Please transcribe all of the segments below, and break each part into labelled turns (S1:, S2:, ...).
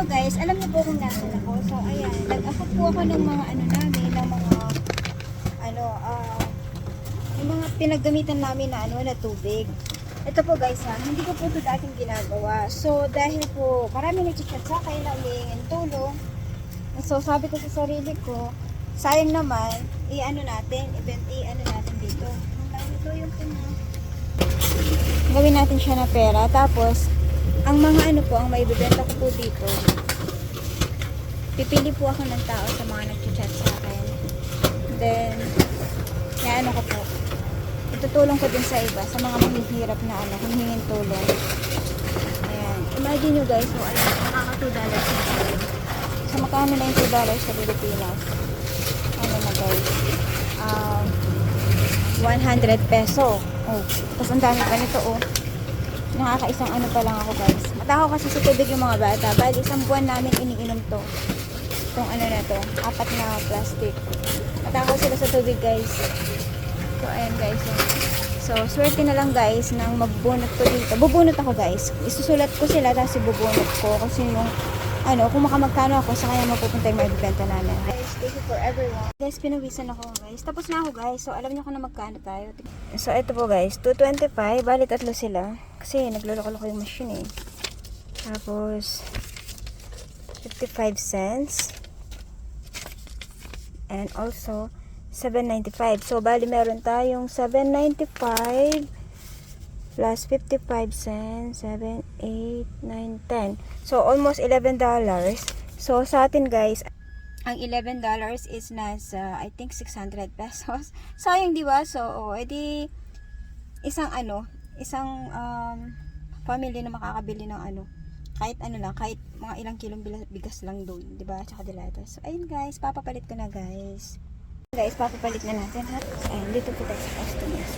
S1: Hello guys, alam niyo po kung nasan ako. So ayan, nag-afford po ako ng mga ano namin, ng mga ano, ah, yung mga pinaggamitan namin na ano, na tubig. Ito po guys ha, hindi ko po ito dating ginagawa. So dahil po marami nag-chat sa akin na umingin tulong. So sabi ko sa sarili ko, sayang naman, i-ano natin, event i-ano natin dito. Ito yung pina. Gawin natin siya na pera. Tapos, ang mga ano po, ang maibibenta ko po dito, pipili po ako ng tao sa mga nag-chat sa akin. Then, yan ano ko po. Itutulong ko din sa iba, sa mga mahihirap na ano, humingin tulong. Ayan. Imagine nyo guys, so, alam, nakaka 2 dollars na siya. So, magkano na yung 2 dollars sa Pilipinas? Ano na guys? Um, 100 peso. Oh, tapos ang dami pa nito oh. Nakakaisang ano pa lang ako guys. Matakaw kasi sa tubig yung mga bata. Bali, isang buwan namin iniinom to. Itong ano na to. Apat na plastic. Matakaw sila sa tubig guys. So, ayan guys. So, swerte na lang guys nang magbunot ko dito. Bubunot ako guys. Isusulat ko sila tapos ibubunot ko. Kasi yung ano, kung makamagkano ako, sa kaya mapupunta yung magbibenta namin. Guys, thank you for everyone. Guys, pinawisan ako guys. Tapos na ako guys. So, alam niyo kung na magkano tayo. So, ito po guys. 225. Bali, tatlo sila. Kasi, nagluloko-loko yung machine eh. Tapos, 55 cents. And also, 795. So, bali, meron tayong 795 plus 55 cents, 7, 8, 9, 10. So, almost $11. So, sa atin guys, ang $11 is nasa, I think, 600 pesos. Sayang, di ba? So, oh, edi, isang ano, isang um, family na makakabili ng ano, kahit ano lang, kahit mga ilang kilong bigas lang doon, di ba? Tsaka dilata. So, ayun guys, papapalit ko na guys. Guys, papapalit na natin ha. Ayun, dito po tayo sa customers.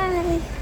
S1: Hi!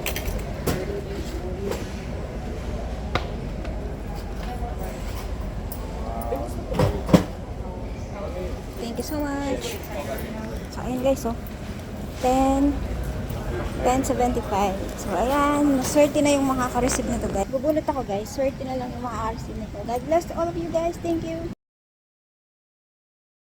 S1: you so much. So, ayun guys, oh. 10, 10.75. So, ayan. Swerte na yung makaka-receive nito, guys. Bubulot ako, guys. Swerte na lang yung makaka-receive nito. God bless to all of you guys. Thank you.